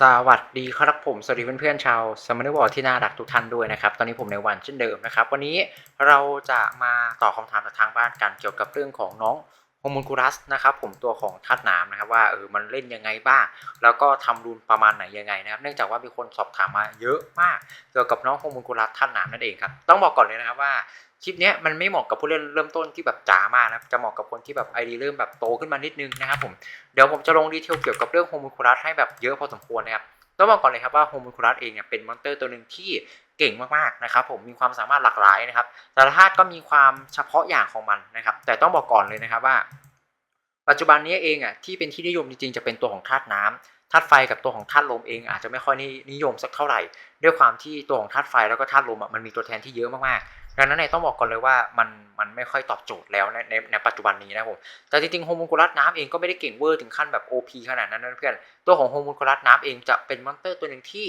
สวัสดีครับผม สวัสดีเพื่อนๆชาวสม m นบอลที่น่ารักทุกท่านด้วยนะครับ ตอนนี้ผมในวันเช่นเดิมนะครับ วันนี้เราจะมาตอบคำถามจากทางบ้านกันเกี่ยวกับเรื่องของน้องโฮมูลคูรัสนะครับผมตัวของธาตุน้ำนะครับว่าเออมันเล่นยังไงบ้าง แล้วก็ทำรูนประมาณไหนยังไงนะครับ เนื่องจากว่ามีคนสอบถามมาเยอะมาก เกี่ยวกับน้องโฮมูลคูรัสธาตุน้ำนั่นเองครับ ต้องบอกก่อนเลยนะครับว่า คลิปเนี้ยมันไม่เหมาะกับผู้เล่นเริ่มต้นที่แบบจ๋ามากนะครับจะเหมาะกับคนที่แบบไอดีเริ่มแบบโตขึ้นมานิดนึงนะครับผมเดี๋ยวผมจะลงดีเทลเกี่ยวกับเรื่องโฮมูลคูรัสให้แบบเยอะพอสมควรนะครับต้องบอกก่อนเลยครับว่าโฮมูคูลัสเองเนี่ยเป็นมอนสเตอร์ตัวหนึ่งที่เก่งมากๆนะครับผมมีความสามารถหลากหลายนะครับแต่ละธาตุก็มีความเฉพาะอย่างของมันนะครับแต่ต้องบอกก่อนเลยนะครับว่า ปัจจุบันนี้เองอะที่เป็นที่นิยมจริงๆจะเป็นตัวของธาตุน้ำธาตุไฟกับตัวของธาตุลมเองอาจจะไม่ค่อยนิยมสักเท่าไหร่ ด้วยความที่ตัวของธาตุไฟแล้วก็ธาตุลมมันมีตัวแทนที่เยอะมาก ดังนั้นเนี่ยต้องบอกก่อนเลยว่ามันมันไม่ค่อยตอบโจทย์แล้วในในในปัจจุบันนี้นะผมแต่จริงๆโฮมูคูลัสน้ำเองก็ไม่ได้เก่งเวอร์ถึงขั้นแบบ OP ขนาดนั้นนะเพื่อนตัวของโฮมูลคูลัสน้ำเองจะเป็นมอนสเตอร์ตัวหนึ่งที่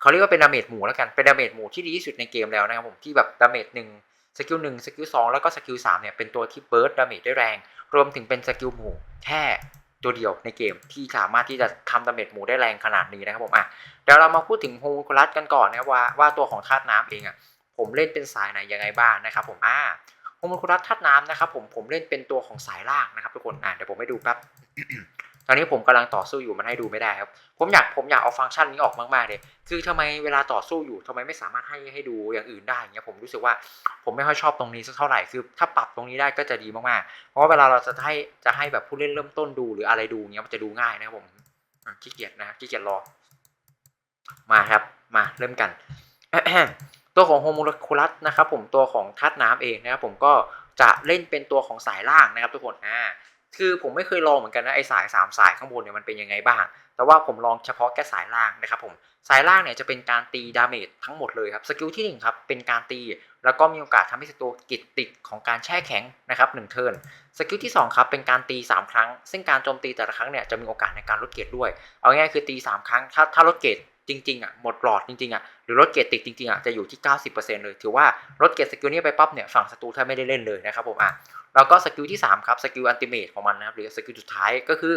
เขาเรียกว่าเป็นดาเมจหมู่แล้วกันเป็นดาเมจหมู่ที่ดีที่สุดในเกมแล้วนะครับผมที่แบบดาเมจหนึ่งสกิลหนึ่งสกิลสองแล้วก็สกิลสามเนี่ยเป็นตัวที่เบิร์ดดาเมจได้แรง รวมถึงเป็นสกิลหมู่แค่ตัวเดียวในเกมที่สามารถที่จะทำดาเมจหมู่ได้แรงขนาดนี้นะครับผมอะเดี๋ยวเรามาพูดถึงโฮมูลคูลัสกันก่อนนะว่าว่าตัวของธาตุน้ำเองอะ ผมเล่นเป็นสายไหนยังไงบ้างนะครับ ผมอ่าโฮมูลคูลัสธาตุน้ำนะครับผมผมเล่นเป็นตัวของสายล่างนะครับ ทุกคนอ่าเดี๋ยวผมให้ดูแป๊บตอนนี้ผมกำลังต่อสู้อยู่มันให้ดูไม่ได้ครับ ผมอยากผมอยากเอาฟังก์ชันนี้ออกมากๆเลยคือทำไมเวลาต่อสู้อยู่ทำไมไม่สามารถให้ให้ดูอย่างอื่นได้เงี้ยผมรู้สึกว่าผมไม่ค่อยชอบตรงนี้สักเท่าไหร่คือถ้าปรับตรงนี้ได้ก็จะดีมากๆ เพราะว่าเวลาเราจะให้จะให้แบบผู้เล่นเริ่มต้นดูหรืออะไรดูเงี้ยมันจะดูง่ายนะครับผมขี้เกียจนะขี้เกียจรอมาครับ มาเริ่มกัน ตัวของโฮโมเลกุลัสนะครับผมตัวของธาตุน้ำเองนะครับผมก็จะเล่นเป็นตัวของสายล่างนะครับทุกคนอ่าคือผมไม่เคยลองเหมือนกันนะไอสาย 3 สายข้างบนเนี่ยมันเป็นยังไงบ้าง แต่ว่าผมลองเฉพาะแค่สายล่างนะครับผมสายล่างเนี่ยจะเป็นการตีดาเมจทั้งหมดเลยครับสกิลที่1ครับเป็นการตี แล้วก็มีโอกาสทำให้ศัตรูกิดติดของการแช่แข็งนะครับหนึ่งเทิร์นสกิลที่2ครับเป็นการตี 3 ครั้ง ซึ่งการโจมตีแต่ละครั้งเนี่ยจะมีโอกาสในการลดเกรดด้วย เอาง่ายๆคือตี 3 ครั้งถ้าถ้าลดเกรด จริงๆอะหมดหลอดจริงๆอะหรือลดเกรดติดจริงๆอะจะอยู่ที่ 90%เลย ถือว่าลดเกรดสกิลนี้ไปปั๊บเนี่ยฝั่งศัตรูแทบไม่ได้เล่นเลยนะครับผมอะแล้วก็สกิลที่ 3 ครับสกิลอันติเมทของมันนะครับหรือสกิลสุดท้ายก็คือ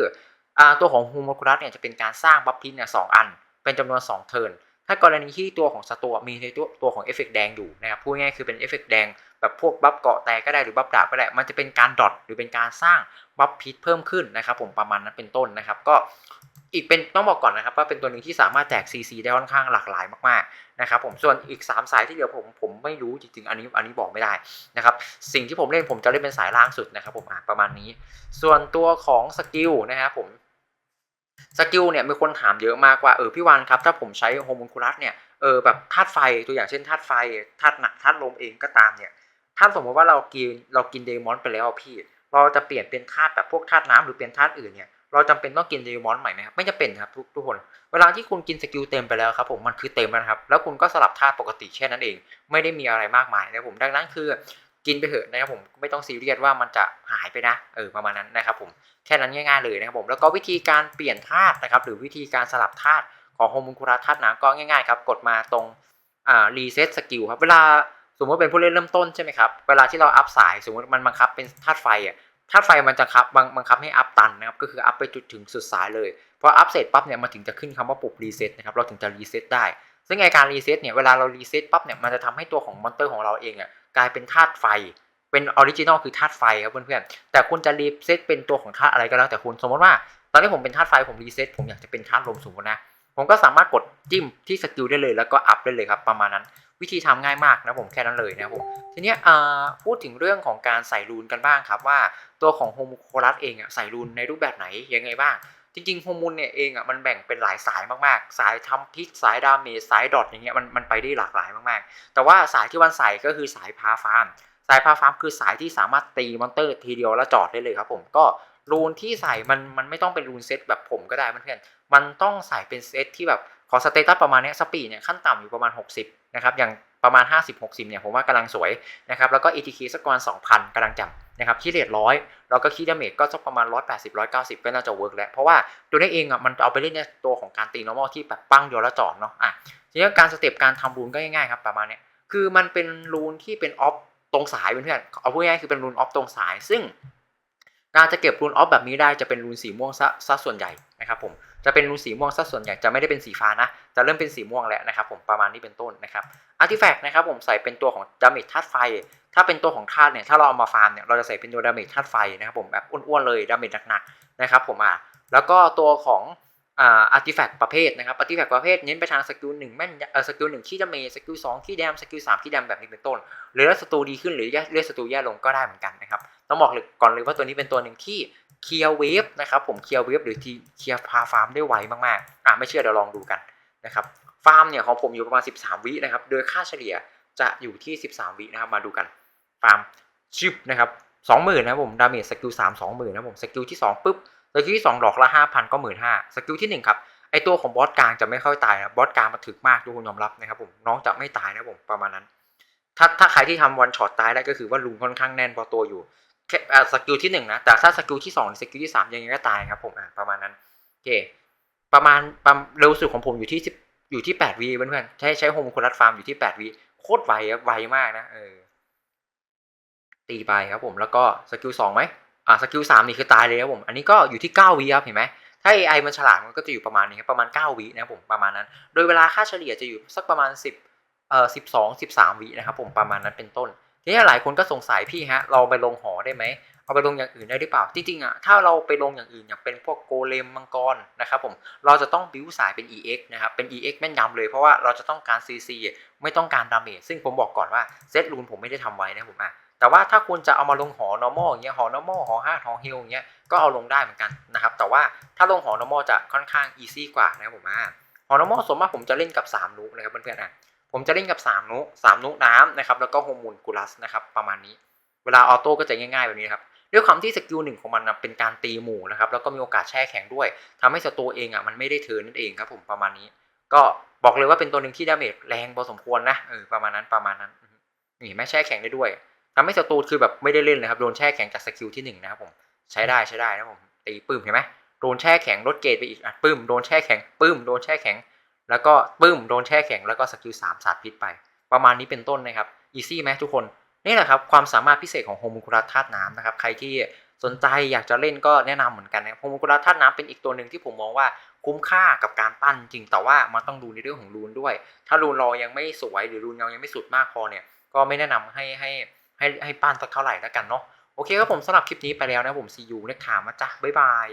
อ่าตัวของฮูโมคุรัสเนี่ยจะเป็นการสร้างบัฟพินเนี่ยสอัน เป็นจำนวน 2 เทิร์นถ้ากรณีที่ตัวของสตัวมีในตัวตัวของเอฟเฟกแดงอยู่นะครับพูดง่ายๆคือเป็นเอฟเฟกแดงแบบพวกบัฟเกาะแตกก็ได้หรือบัฟดาบก็ได้ มันจะเป็นการดอทหรือเป็นการสร้างบัฟพิษเพิ่มขึ้นนะครับผมประมาณนั้นเป็นต้นนะครับ ก็ อีกเป็นต้องบอกก่อนนะครับว่าเป็นตัวหนึ่งที่สามารถแจก CC ได้ค่อนข้างหลากหลายมากๆนะครับผมส่วนอีก 3 สายที่เหลือผมผมไม่รู้จริงๆอันนี้อันนี้บอกไม่ได้นะครับสิ่งที่ผมเล่นผมจะเล่นเป็นสายล่างสุดนะครับผมประมาณนี้ ส่วนตัวของสกิลนะครับผมสกิลเนี่ยมีคนถามเยอะมากว่าเออพี่วันครับถ้าผมใช้โฮมูลคูลัสเนี่ยเออแบบธาตุไฟตัวอย่างเช่นธาตุไฟธาตุหนักธาตุลมเองก็ตามเนี่ยถ้าสมมติว่าเรากินเรากินเดมอนไปแล้วพี่ เราจะเปลี่ยนเป็นธาตุแบบพวกธาตุน้ำหรือเป็นธาตุอื่นเนี่ย เราจำเป็นต้องกินเดมอนใหม่ไหมครับไม่จำเป็นครับทุกทุกคน เวลาที่คุณกินสกิลเต็มไปแล้วครับผมมันคือเต็มแล้วครับ แล้วคุณก็สลับธาตุปกติแค่นั้นเอง ไม่ได้มีอะไรมากมายนะครับผมดังนั้นคือกินไปเถอะนะครับผมไม่ต้องซีเรียสว่ามันจะหายไปนะเออประมาณนั้นนะครับผมแค่นั้นง่ายๆเลยนะครับผมแล้วก็วิธีการเปลี่ยนธาตุนะครับหรือวิธีการสลับธาตุของโฮมูลคูลัสธาตุน้ำก็ง่ายๆครับกดมาตรงอ่ารีเซ็ตสกิลครับเวลาสมมติเป็นผู้เล่นเริ่มต้นใช่ไหมครับเวลาที่เราอัพสายสมมติมันบังคับเป็นธาตุไฟอะ ธาตุไฟมันจะครับบังบังคับให้อัพตันนะครับก็คืออัพไปจุดถึงสุดสายเลยพออัพเสร็จปั๊บเนี่ยมันถึงจะขึ้นคำว่าปุ่มรีเซ็ตนะครับเราถึงจะรีเซ็ตได้ ซึ่งไอการรีเซ็ตเนี่ยเวลาเรารีเซ็ตปั๊บเนี่ยมันจะทำให้ตัวของมอนเตอร์ของเราเองอะกลายเป็นธาตุไฟเป็นออริจินอลคือธาตุไฟครับเพื่อนๆแต่คุณจะรีเซ็ตเป็นตัวของธาตุอะไรก็แล้วแต่คุณสมมติว่า ตอนนี้ผมเป็นธาตุไฟผมรีเซ็ตผมอยากจะเป็นธาตุลมสูงนะผมก็สามารถกดจิ้มที่สกิลได้เลยแล้วก็อัพได้เลยครับประมาณนั้น วิธีทำง่ายมากนะผมแค่นั้นเลยนะผมทีเนี้ยพูดถึงเรื่องของการใส่รูนกันบ้างครับว่าตัวของโฮมูโคลัสเองอะใส่รูนในรูปแบบไหนยังไงบ้าง จริงๆโฮมูลเนี่ยเองอะมันแบ่งเป็นหลายสายมากๆ สายทำพิษสายดาเมจสายดอทอย่างเงี้ยมันมันไปได้หลากหลายมากๆ แต่ว่าสายที่วันใส่ก็คือสายพาฟาร์มสายพาฟาร์มคือสายที่สามารถตีมอนเตอร์ทีเดียวแล้วจอดได้เลยครับผมก็รูนที่ใส่มันมันไม่ต้องเป็นรูนเซตแบบผมก็ได้เพื่อนๆมันต้องใส่เป็นเซตที่แบบ ขอสเตตัสประมาณนี้สปีดเนี่ยขั้นต่ำอยู่ประมาณ 60 นะครับ อย่างประมาณ 50-60 เนี่ยผมว่ากำลังสวยนะครับ แล้วก็ ETK สักประมาณ2,000กำลังจำนะครับคีเรทร้อยแล้วก็คีดาเมจก็สักประมาณ 180-190 ก็น่าจะเวิร์กแล้ว เพราะว่าตัวนี้เองอะมันเอาไปเล่นในตัวของการตี normal ที่แบบปั้งเดียวแล้วจอดเนาะอะทีนี้การสเต็ปการทำรูนก็ง่ายๆครับประมาณนี้คือมันเป็นรูนที่เป็นออฟตรงสายเพื่อนเอาพูดง่ายๆคือเป็นรูนออฟตรงสาย ซึ่งการจะเก็บรูนออฟแบบนี้ได้จะเป็นรูนสีม่วงซะซะส่วนใหญ่นะครับผม จะเป็นรูสีม่วงซะส่วนใหญ่จะไม่ได้เป็นสีฟ้านะ จะเริ่มเป็นสีม่วงแล้วนะครับผมประมาณนี้เป็นต้นนะครับอาร์ติแฟกต์นะครับผมใส่เป็นตัวของดาเมจธาตุไฟ ถ้าเป็นตัวของธาตุเนี่ยถ้าเราเอามาฟาร์มเนี่ยเราจะใส่เป็นตัวดาเมจธาตุไฟนะครับผมแบบอ้วนๆเลยดาเมจหนักๆนะครับผมอะแล้วก็ตัวของอ่าอาร์ติแฟกต์ประเภทนะครับอาร์ติแฟกต์ประเภทเน้นไปทางสกิลหนึ่งแม่นเออสกิลหนึ่งขี้ดาเมจสกิลสองขี้แดมสกิลสามขี้แดมแบบนี้เป็นต้น หรือถ้าศัตรูดีขึ้นหรือเลือดศัตรูแย่ลงก็ได้เหมือนกันนะครับต้องบอกเลยก่อนเลยว่าตัวนี้เป็นตัวหนึ่งที่ เคลียร์เวฟนะครับผมเคลียร์เวฟหรือที่เคลียร์พาฟาร์มได้ไวมากๆอะไม่เชื่อเดี๋ยวลองดูกันนะครับฟาร์มเนี่ยของผมอยู่ประมาณ 13 วินะครับโดยค่าเฉลี่ยจะอยู่ที่ 13 วินะครับมาดูกันฟาร์มชิปนะครับ20,000นะครับผมดาเมจสกิล3 20,000นะครับผมสกิลที่2ปุ๊บสกิลที่2ดอกละ5,000ก็15,000สกิลที่หนึ่งครับไอตัวของบอสกลางจะไม่ค่อยตายนะบอสกลางมันถึกมากทุกคนยอมรับนะครับผมน้องจะไม่ตายนะผมประมาณนั้น ถ้าถ้าใครที่ทำวันช็อตตายได้ก็คือว่าลุงค่อนข้างแน่นพอตัวอยู่ สกิลที่หนึ่งนะแต่ถ้าสกิลที่สองสกิลที่สามยังไงก็ตายครับผมอะประมาณนั้นโอเคประมาณประมาณเร็วสุดของผมอยู่ที่สิบอยู่ที่แปดวีเพื่อนๆใช้ใช้โฮมคูลัสฟาร์มอยู่ที่แปดวีโคตรไวครับไวมากนะเออตีไปครับผมแล้วก็สกิลสองไหมอ่าสกิลสามนี่คือตายเลยครับผมอันนี้ก็อยู่ที่เก้าวีครับเห็นไหมถ้า AI มันฉลาดมันก็จะอยู่ประมาณนี้ครับประมาณเก้าวินะครับผมประมาณนั้น โดยเวลาค่าเฉลี่ยจะอยู่สักประมาณสิบเอ่อสิบสองสิบสามวินะครับผมประมาณนั้นเป็นต้น ทีนี้หลายคนก็สงสัยพี่ฮะ เราไปลงหอได้ไหมเอาไปลงอย่างอื่นได้หรือเปล่า จริงๆอะถ้าเราไปลงอย่างอื่นอย่างเป็นพวกโกเลมมังกรนะครับผมเราจะต้องบิวสายเป็น EX นะครับเป็น EX แม่นยำเลยเพราะว่าเราจะต้องการ CC ไม่ต้องการดาเมจซึ่งผมบอกก่อนว่าเซตรูนผมไม่ได้ทำไว้นะผมอะแต่ว่าถ้าคุณจะเอามาลงหอ normal อย่างเงี้ยหอ normal หอ5หอ hill อย่างเงี้ยก็เอาลงได้เหมือนกันนะครับแต่ว่าถ้าลงหอ normal จะค่อนข้าง easy กว่านะครับผมอะหอ normal ส่วนมากผมจะเล่นกับ3นุกนะครับเพื่อนๆอะ ผมจะเล่นกับ3นุ3นุน้ำนะครับแล้วก็โฮมูลกูลัสนะครับประมาณนี้ เวลาออโต้ก็จะง่ายๆแบบนี้ครับด้วยความที่สกิลหนึ่งของมันนะเป็นการตีหมู่นะครับแล้วก็มีโอกาสแช่แข็งด้วยทำให้ศัตรูเองอะมันไม่ได้เทินนั่นเองครับผมประมาณนี้ ก็บอกเลยว่าเป็นตัวหนึ่งที่ดาเมจแรงพอสมควรนะเออประมาณนั้นประมาณนั้นนี่แม่แช่แข็งได้ด้วยทำให้ศัตรูคือแบบไม่ได้เล่นเลยครับโดนแช่แข็งจากสกิลที่หนึ่งนะครับผมใช้ได้ใช้ได้นะผมตีปื้มเห็นไหมโดนแช่แข็งลดเกรดไปอีกอะปื้มโดนแช่แข็งปื้มโดนแช่แข็ง แล้วก็ปึ้มโดนแช่แข็งแล้วก็สกิลสามสาดพิษไป ประมาณนี้เป็นต้นนะครับอีซี่ไหมทุกคนนี่แหละครับความสามารถพิเศษของโฮมูคูลัสธาตุน้ำนะครับใครที่สนใจอยากจะเล่นก็แนะนำเหมือนกันนะครับโฮมูคูลัสธาตุน้ำเป็นอีกตัวหนึ่งที่ผมมองว่าคุ้มค่ากับการปั้นจริงแต่ว่ามันต้องดูในเรื่องของรูนด้วย ถ้ารูนเรายังไม่สวยหรือรูนเรายังไม่สุดมากพอเนี่ยก็ไม่แนะนำให้ให้ให้ให้ปั้นสักเท่าไหร่แล้วกันเนาะโอเคครับผมสำหรับคลิปนี้ไปแล้วนะผมซียูเน็กถามมาจ้ะบ๊ายบาย